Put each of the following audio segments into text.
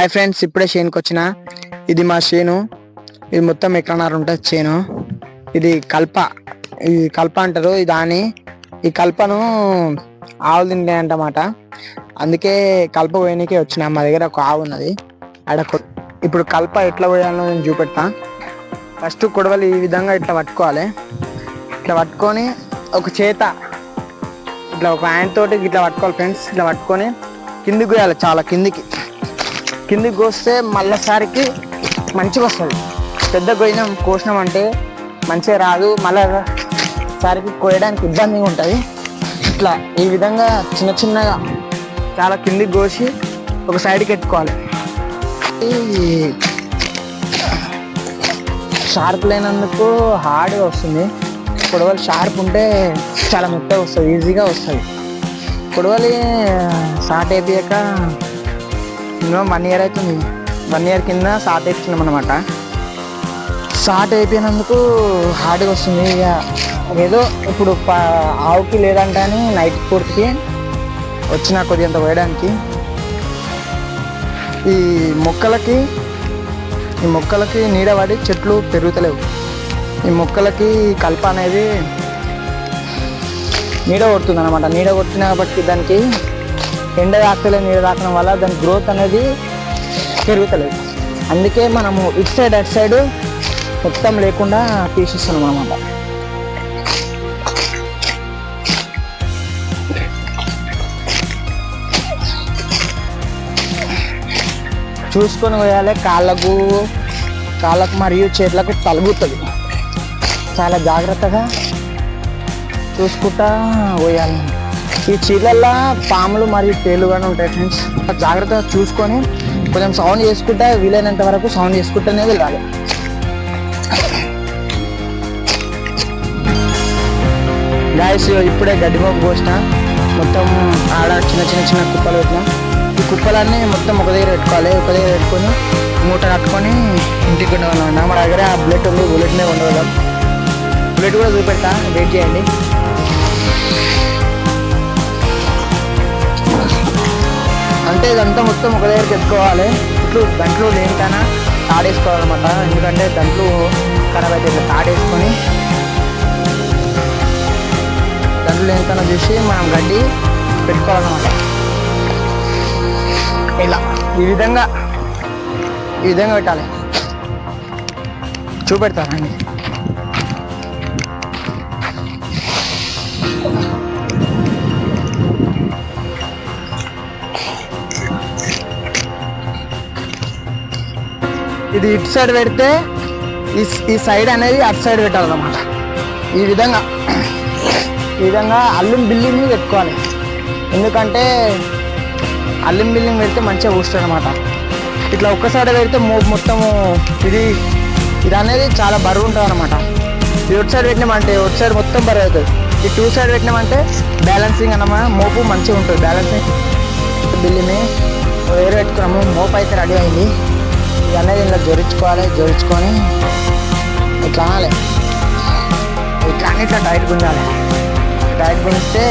Hi friends ఇప్పుడే షేన్కి వచ్చిన. ఇది మా చేను. ఇది మొత్తం ఎక్కడన్నారు ఉంటుంది చేను. ఇది కల్ప. ఇది కల్ప అంటారు ఇది దాని. ఈ కల్పను ఆవులు తింటాయంటమాట అందుకే కల్ప పోయనికే వచ్చిన. మా దగ్గర ఒక ఆవు ఉన్నది. ఆడ ఇప్పుడు కల్ప ఎట్లా పోయాలో నేను చూపెడతా. ఫస్ట్ కొడవలు ఈ విధంగా ఇట్లా పట్టుకోవాలి. ఇట్లా పట్టుకొని ఒక చేత. ఇట్లా ఒక హ్యాండ్ తోటి ఇట్లా పట్టుకోవాలి ఫ్రెండ్స్. ఇట్లా పట్టుకొని కిందికి పోయాలి చాలా కిందికి. కిందికి కోస్తే మళ్ళీసారికి మంచిగా వస్తుంది. పెద్ద కోయినాం కోసినాం అంటే మంచిగా రాదు. మళ్ళా సారికి కోయడానికి ఇబ్బందిగా ఉంటుంది. ఇట్లా ఈ విధంగా చిన్న చిన్నగా చాలా కిందికి కోసి ఒక సైడ్కి ఎట్టుకోవాలి షార్ప్ లేనందుకు హార్డ్గా వస్తుంది. పొడవలు షార్ప్ ఉంటే చాలా మెత్తగా వస్తుంది ఈజీగా వస్తుంది. కొడవలి షార్ట్ అయిపోయాక మినిమం వన్ ఇయర్ అవుతుంది వన్ ఇయర్ కింద షార్ట్ వేయించినాం అనమాట షార్ట్ అయిపోయినందుకు హార్డ్గా వస్తుంది. ఇక ఏదో ఇప్పుడు ఆవుకి లేదంటే అని నైట్ పూర్తికి వచ్చిన కొద్దిగంత వేయడానికి ఈ మొక్కలకి ఈ మొక్కలకి నీడ పడి చెట్లు పెరుగుతలేవు. ఈ మొక్కలకి కల్ప అనేది నీడ కొడుతుంది అనమాట నీడ కొట్టిన బట్టి దానికి ఎండ తాకలే నీడ తాకడం వల్ల దాని గ్రోత్ అనేది పెరుగుతలేదు. అందుకే మనము ఇటు సైడ్ అటు సైడ్ మొత్తం లేకుండా తీసిస్తున్నాం అన్నమాట. చూసుకొని పోయాలి కాళ్ళకు కాళ్ళకు మరియు చేతులకు తలుగుతుంది. చాలా జాగ్రత్తగా చూసుకుంటా పోయాలి. ఈ చీలల్లో పాములు మరియు తేలు కూడా ఉంటాయి ఫ్రెండ్స్ జాగ్రత్తగా చూసుకొని కొంచెం సౌండ్ చేసుకుంటా వీలైనంత వరకు సౌండ్ చేసుకుంటూనే వెళ్ళాలి. గాయస్ ఇప్పుడే గడ్డి మొక్క పోసిన. మొత్తం ఆడ చిన్న చిన్న చిన్న కుప్పలు పెట్టినా. ఈ కుప్పలన్నీ మొత్తం ఒక దగ్గర పెట్టుకోవాలి. ఒక దగ్గర పెట్టుకొని మూట కట్టుకొని ఇంటికి ఉండగలం మా దగ్గర ఆ బుల్లెట్ ఉంది. బుల్లెట్ మీద ఉండగలం బుల్లెట్ కూడా చూపెడతా. వెయిట్ చేయండి. అంటే ఇదంతా మొత్తం ఒక దగ్గరికి ఎత్తుకోవాలి. ఇట్లు దాంట్లో లేనికైనా తాడేసుకోవాలన్నమాట. ఎందుకంటే దాంట్లో ఖరాబ్ అయితే ఇట్లా తాడేసుకొని దాంట్లో లేనికైనా చూసి మనం గడ్డి పెట్టుకోవాలన్నమాట. ఇలా ఈ విధంగా ఈ విధంగా పెట్టాలి. చూపెడతానండి ఇది ఇటు సైడ్ పెడితే ఈ ఈ సైడ్ అనేది అటు సైడ్ పెట్టాలన్నమాట. ఈ విధంగా ఈ విధంగా అల్లం బిల్లింగ్ పెట్టుకోవాలి. ఎందుకంటే అల్లం బిల్లింగ్ పెడితే మంచిగా కూస్తుంది అనమాట ఇట్లా ఒక్కసారి పెడితే మొత్తము ఇది ఇది అనేది చాలా బరువు ఉంటుంది అనమాట ఇది ఒకటి సైడ్ పెట్టినామంటే ఒకటి సైడ్ మొత్తం బరువు అవుతుంది. ఈ టూ సైడ్ పెట్టినామంటే బ్యాలెన్సింగ్ అన్నమాట మోపు మంచిగా ఉంటుంది. బ్యాలెన్సింగ్ బిల్లిని వేరే పెట్టుకున్నాము మోపు అయితే రెడీ అయింది. ఇవన్నీ అనేది జోడించుకోవాలి జోడించుకొని ఇట్లా అనాలి. ఇట్లా అని ఇట్లా టైట్ గుంజాలి. టైట్ గుంజితే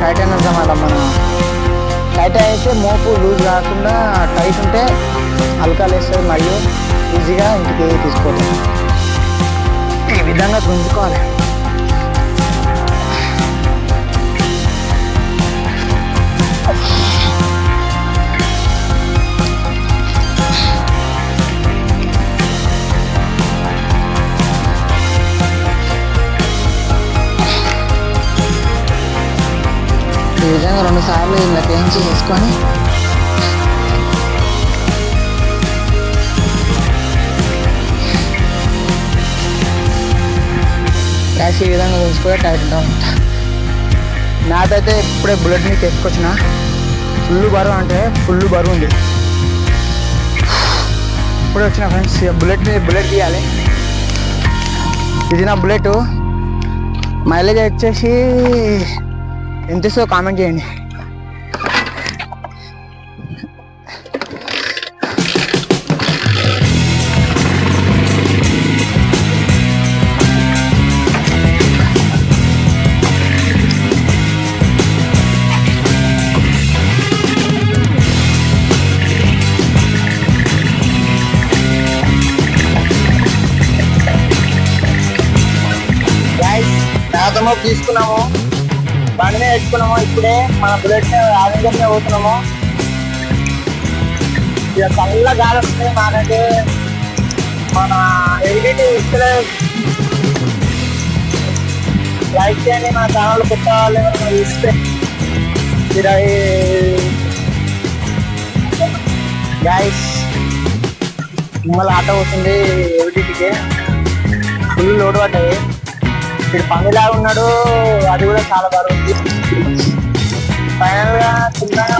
టైట్ అయిన అన్నమాట మనం టైట్ అయితే మోపు లూజ్ కాకుండా టైట్ ఉంటే అలకాలు వేస్తుంది మరియు ఈజీగా ఇంటికి తీసుకోవాలి ఈ విధంగా గుంజుకోవాలి. Oh. రెండు సార్లు ఇలా పెంచి చేసుకొని గ్యాస్ ఈ విధంగా ఉంచుకొని టైట్గా ఉంటా నాదైతే ఇప్పుడే బుల్లెట్ మీద తీసుకొచ్చిన. ఫుల్ బరువు అంటే ఫుల్ బరువు ఉంది. ఇప్పుడే వచ్చిన ఫ్రెండ్స్ బుల్లెట్ మీద బుల్లెట్ తీయాలి. ఇది నా బుల్లెట్ మైలేజ్ వచ్చేసి ఎంత ఇస్తుందో కామెంట్ చేయండి. తీసుకున్నాము. బండి మీద ఇప్పుడే. మన బుల్లెట్ ఆనందంగా పోతున్నాము. ఇక చల్ల గాలి వస్తుంది మాకైతే. మన ఎడిట్ ఇస్తే లైక్ చేయండి మన ఛానల్ కొత్త వాళ్ళు ఇస్తే. ఇరవై గైస్ మిమ్మల్ని ఆట అవుతుంది ఎవిటికి ఫుల్ లోడ్ పడ్డాయి ఇప్పుడు పందిలాగా ఉన్నాడు అది కూడా చాలా బాగా ఫైనల్గా చిన్నగా